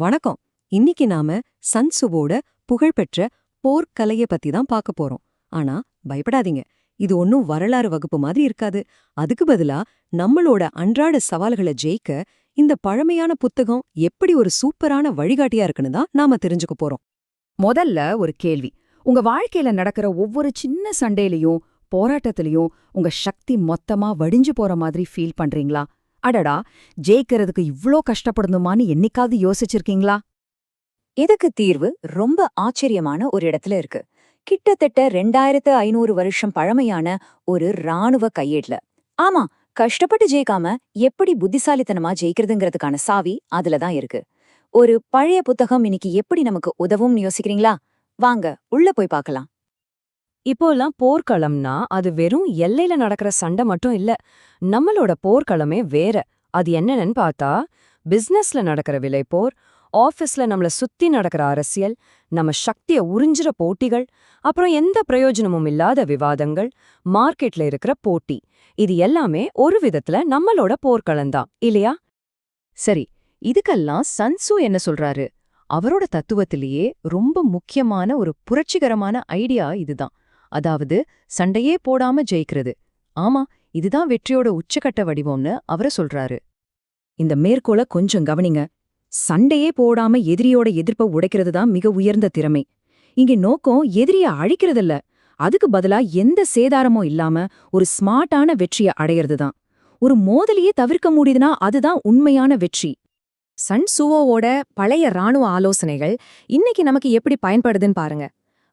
வணக்கம். இன்னைக்கு நாம சன்சுவோட புகழ்பெற்ற போர்க்கலைய பத்தி தான் பார்க்க போறோம். ஆனா பயப்படாதீங்க. இது ஒன்னும் வரலாறு வகுப்பு மாதிரி இருக்காது. அதுக்கு பதிலா நம்மளோட அன்றாட சவால்களை ஜெயிக்க இந்த பழமையான புத்தகம் எப்படி ஒரு சூப்பரான வழிகாட்டியா இருக்குன்னு தான் நாம தெரிஞ்சுக்க போறோம். முதல்ல ஒரு கேள்வி. உங்க வாழ்க்கையில நடக்கிற ஒவ்வொரு சின்ன சண்டையிலயும் போராட்டத்திலையும் உங்க சக்தி மொத்தமா வடிஞ்சு போற மாதிரி ஃபீல் பண்றீங்களா? அடடா ஜெயிக்கிறதுக்கு இவ்ளோ கஷ்டப்படணுமான்னு என்னைக்காவது யோசிச்சிருக்கீங்களா? இதுக்கு தீர்வு? ரொம்ப ஆச்சரியமான ஒரு இடத்துல இருக்கு. கிட்டத்தட்ட ரெண்டாயிரத்து ஐநூறு வருஷம் பழமையான ஒரு ராணுவ கையேட்ல. ஆமா கஷ்டப்பட்டு ஜெயிக்காம எப்படி புத்திசாலித்தனமா ஜெயிக்கிறதுங்கிறதுக்கான சாவி அதுல தான் இருக்கு. ஒரு பழைய புத்தகம் இன்னைக்கு எப்படி நமக்கு உதவும்னு யோசிக்கிறீங்களா? வாங்க உள்ள போய் பார்க்கலாம். இப்போலாம் போர்க்களம்னா அது வெறும் எல்லையில நடக்கிற சண்டை மட்டும் இல்ல. நம்மளோட போர்க்களமே வேற. அது என்னன்னு பார்த்தா பிசினஸ்ல நடக்கிற விலைப்போர் ஆஃபீஸ்ல நம்மள சுத்தி நடக்கிற அரசியல் நம்ம சக்திய உறிஞ்சுற போட்டிகள் அப்புறம் எந்த பிரயோஜனமும் இல்லாத விவாதங்கள் மார்க்கெட்ல இருக்கிற போட்டி. இது எல்லாமே ஒரு விதத்துல நம்மளோட போர்க்களம்தான் இல்லையா? சரி இதுக்கெல்லாம் சன்சு என்ன சொல்றாரு? அவரோட தத்துவத்திலேயே ரொம்ப முக்கியமான ஒரு புரட்சிகரமான ஐடியா இதுதான் அதாவது சண்டையே போடாம ஜெயிக்கிறது. ஆமா இதுதான் வெற்றியோட உச்சக்கட்ட வடிவம்னு அவர சொல்றாரு. இந்த மேற்கோள கொஞ்சம் கவனிங்க. சண்டையே போடாம எதிரியோட எதிர்ப்ப உடைக்கிறது தான் மிக உயர்ந்த திறமை. இங்க நோக்கம் எதிரிய அழிக்கிறதில்ல. அதுக்கு பதிலா எந்த சேதாரமும் இல்லாம ஒரு ஸ்மார்ட்டான வெற்றிய அடையிறது தான். ஒரு மோதலையே தவிர்க்க முடியுதுன்னா அதுதான் உண்மையான வெற்றி. சன் சுவோவோட பழைய ராணுவ ஆலோசனைகள் இன்னைக்கு நமக்கு எப்படி பயன்படுதுன்னு பாருங்க.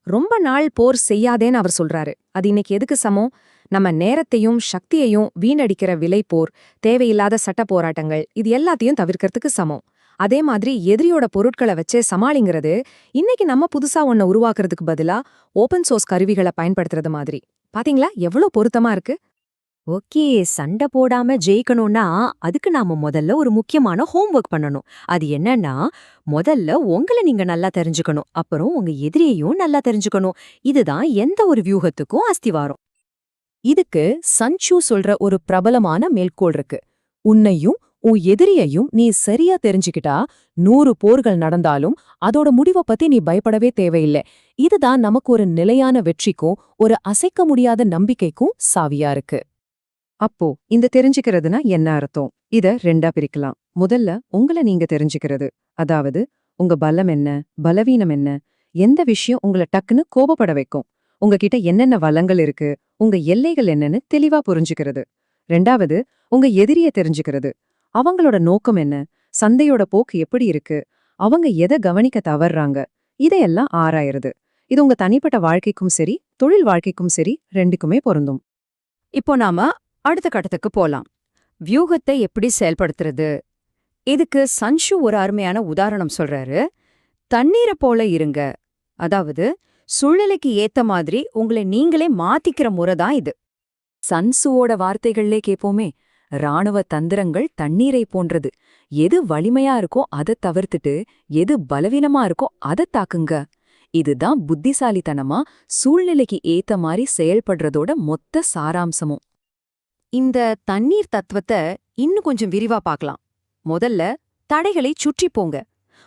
ரொம்ப நாள் போர் செய்யாதேன்னு அவர் சொல்றாரு. அது இன்னைக்கு எதுக்கு சமம் நம்ம நேரத்தையும் சக்தியையும் வீணடிக்கிற விலை போர் தேவையில்லாத சட்ட போராட்டங்கள் இது எல்லாத்தையும் தவிர்க்கறதுக்கு சமம் அதே மாதிரி எதிரியோட பொருட்களை வச்சே சமாளிங்கிறது இன்னைக்கு நம்ம புதுசா ஒன்ன உருவாக்குறதுக்கு பதிலா ஓபன் சோர்ஸ் கருவிகளை பயன்படுத்துறது மாதிரி. பாத்தீங்களா? எவ்வளவு பொருத்தமா இருக்கு. ஓகே சண்டை போடாம ஜெயிக்கணும்னா அதுக்கு நாம முதல்ல ஒரு முக்கியமான ஹோம்ஒர்க் பண்ணணும். அது என்னன்னா முதல்ல உங்களை நீங்க நல்லா தெரிஞ்சுக்கணும். அப்புறம் உங்க எதிரியையும் நல்லா தெரிஞ்சுக்கணும். இதுதான் எந்த ஒரு வியூகத்துக்கும் அஸ்திவாரம். இதுக்கு சன்சு சொல்ற ஒரு பிரபலமான மேற்கோள் இருக்கு. உன்னையும் உன் எதிரியையும் நீ சரியா தெரிஞ்சுக்கிட்டா நூறு போர்கள் நடந்தாலும் அதோட முடிவை பத்தி நீ பயப்படவே தேவையில்லை. இதுதான் நமக்கு ஒரு நிலையான வெற்றிக்கும் ஒரு அசைக்க முடியாத நம்பிக்கைக்கும் சாவியா இருக்கு. அப்போ இந்த தெரிஞ்சுக்கிறதுனா என்ன அர்த்தம்? இத ரெண்டா பிரிக்கலாம். முதல்ல உங்களை நீங்க தெரிஞ்சுக்கிறது. அதாவது உங்க பலம் என்ன? பலவீனம் என்ன? எந்த விஷயம் உங்களை டக்குன்னு கோபப்பட வைக்கும்? உங்ககிட்ட என்னென்ன வளங்கள் இருக்கு? உங்க எல்லைகள் என்னன்னு தெளிவா புரிஞ்சுக்கிறது. ரெண்டாவது உங்க எதிரிய தெரிஞ்சுக்கிறது. அவங்களோட நோக்கம் என்ன? சந்தையோட போக்கு எப்படி இருக்கு? அவங்க எதை கவனிக்க தவறுறாங்க இதையெல்லாம் ஆராயறது. இது உங்க தனிப்பட்ட வாழ்க்கைக்கும் சரி தொழில் வாழ்க்கைக்கும் சரி ரெண்டுக்குமே பொருந்தும். இப்போ நாம அடுத்த கட்டத்துக்கு போலாம். வியூகத்தை எப்படி செயல்படுத்துறது? இதுக்கு சன்ஷு ஒரு அருமையான உதாரணம் சொல்றாரு. தண்ணீரை போல இருங்க. அதாவது சூழ்நிலைக்கு ஏத்த மாதிரி உங்களை நீங்களே மாத்திக்கிற முறை தான் இது. சன்சுவோட வார்த்தைகள்லே கேப்போமே ராணுவ தந்திரங்கள் தண்ணீரை போன்றது. எது வலிமையா இருக்கோ அதை தவிர்த்துட்டு எது பலவீனமா இருக்கோ அதை தாக்குங்க. இதுதான் புத்திசாலித்தனமா சூழ்நிலைக்கு ஏத்த மாதிரி செயல்படுறதோட மொத்த சாராம்சமும். இந்த தண்ணீர் தத்துவத்தை இன்னும் கொஞ்சம் விரிவா பார்க்கலாம். முதல்ல தடைகளை சுற்றி போங்க.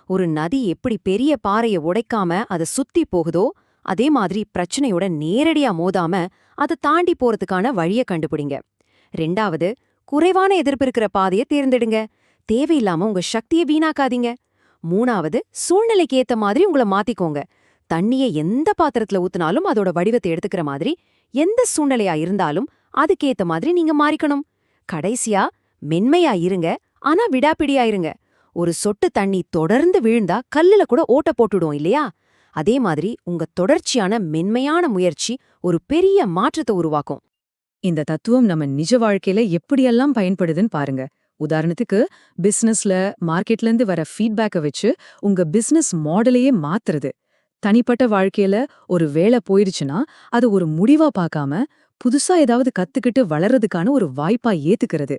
ஒரு நதி எப்படி பெரிய பாறைய உடைக்காம அதை சுத்தி போகுதோ அதே மாதிரி பிரச்சனையோட நேரடியா மோதாம அதை தாண்டி போறதுக்கான வழிய கண்டுபிடிங்க. ரெண்டாவது குறைவான எதிர்ப்பு இருக்கிற பாதைய தேர்ந்தெடுங்க. தேவையில்லாம உங்க சக்தியை வீணாக்காதீங்க. மூணாவது சூழ்நிலைக்கு ஏத்த மாதிரி உங்கள மாத்திக்கோங்க. தண்ணிய எந்த பாத்திரத்துல ஊத்துனாலும் அதோட வடிவத்தை எடுத்துக்கிற மாதிரி எந்த சூழ்நிலையா இருந்தாலும் அதுக்கேத்த மாதிரி நீங்க மாறிக்கணும். கடைசியா மென்மையா இருங்க ஆனா விடாப்பிடியா இருங்க. ஒரு சொட்டு தண்ணி தொடர்ந்து விழுந்தா கல்லுல கூட ஓட்ட போட்டுடும் இல்லையா? அதே மாதிரி உங்க தொடர்ச்சியான மென்மையான முயற்சி ஒரு பெரிய மாற்றத்தை உருவாக்கும். இந்த தத்துவம் நம்ம நிஜ வாழ்க்கையில எப்படியெல்லாம் பயன்படுதுன்னு பாருங்க. உதாரணத்துக்கு பிசினஸ்ல மார்க்கெட்ல இருந்து வர ஃபீட்பேக்கை வச்சு உங்க பிசினஸ் மாடலையே மாத்துறது. தனிப்பட்ட வாழ்க்கையில ஒரு வேலை போயிருச்சுன்னா அது ஒரு முடிவா பார்க்காம புதுசா ஏதாவது கத்துக்கிட்டு வளர்றதுக்கான ஒரு வாய்ப்பா ஏத்துக்கிறது.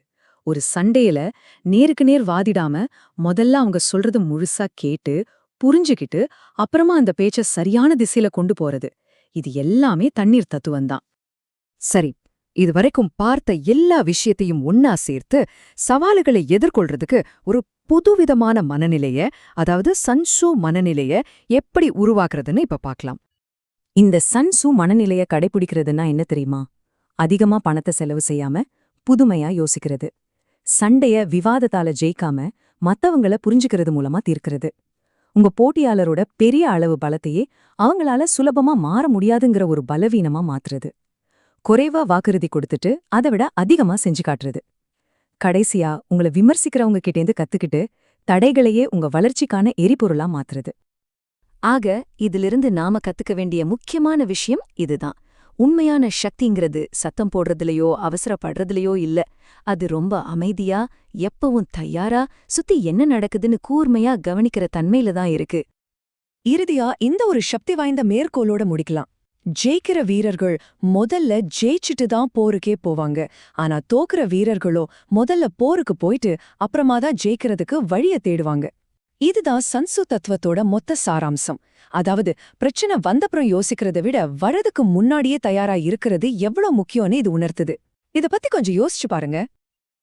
ஒரு சண்டையில நேருக்கு நேர் வாதிடாம முதல்ல அவங்க சொல்றது முழுசா கேட்டு புரிஞ்சுக்கிட்டு அப்புறமா அந்த பேச்ச சரியான திசையில கொண்டு போறது. இது எல்லாமே தண்ணீர் தத்துவம்தான் சரி இதுவரைக்கும் பார்த்த எல்லா விஷயத்தையும் ஒன்னா சேர்த்து சவாலுகளை எதிர்கொள்றதுக்கு ஒரு புதுவிதமான மனநிலைய அதாவது சன்சு மனநிலைய எப்படி உருவாக்குறதுன்னு இப்ப பார்க்கலாம். இந்த சன்சு மனநிலைய கடைபிடிக்கிறதுன்னா என்ன தெரியுமா? அதிகமா பணத்தை செலவு செய்யாம புதுமையா யோசிக்கிறது. சண்டைய விவாதத்தால ஜெயிக்காம மத்தவங்கள புரிஞ்சுக்கிறது மூலமா தீர்க்கிறது. உங்க போட்டியாளரோட பெரிய அளவு பலத்தையே அவங்களால சுலபமா மாற முடியாதுங்கிற ஒரு பலவீனமா மாத்துறது. குறைவா வாக்குறுதி கொடுத்துட்டு அதை விட அதிகமா செஞ்சு காட்டுறது. கடைசியா உங்களை விமர்சிக்கிறவங்க கிட்டேந்து கத்துக்கிட்டு தடைகளையே உங்க வளர்ச்சிக்கான எரிபொருளா மாத்துறது. ஆக இதிலிருந்து நாம கத்துக்க வேண்டிய முக்கியமான விஷயம் இதுதான். உண்மையான சக்திங்கிறது சத்தம் போடுறதுலயோ அவசரப்படுறதுலயோ இல்ல. அது ரொம்ப அமைதியா எப்பவும் தயாரா சுத்தி என்ன நடக்குதுன்னு கூர்மையா கவனிக்கிற தன்மையில தான் இருக்கு. இறுதியா இந்த ஒரு சக்தி வாய்ந்த மேற்கோளோட முடிக்கலாம். ஜெயிக்கிற வீரர்கள் முதல்ல ஜெயிச்சுட்டு தான் போருக்கே போவாங்க. ஆனா தோக்குற வீரர்களோ முதல்ல போருக்கு போயிட்டு அப்புறமா தான் ஜெயிக்கிறதுக்கு வழிய தேடுவாங்க. இதுதான் சன்சு தத்துவத்தோட மொத்த சாராம்சம். அதாவது பிரச்சனை வந்தப்புறம் யோசிக்கிறத விட வரதுக்கு முன்னாடியே தயாரா இருக்கிறது எவ்வளவு முக்கியம்னு இது உணர்த்துது. இத பத்தி கொஞ்சம் யோசிச்சு பாருங்க.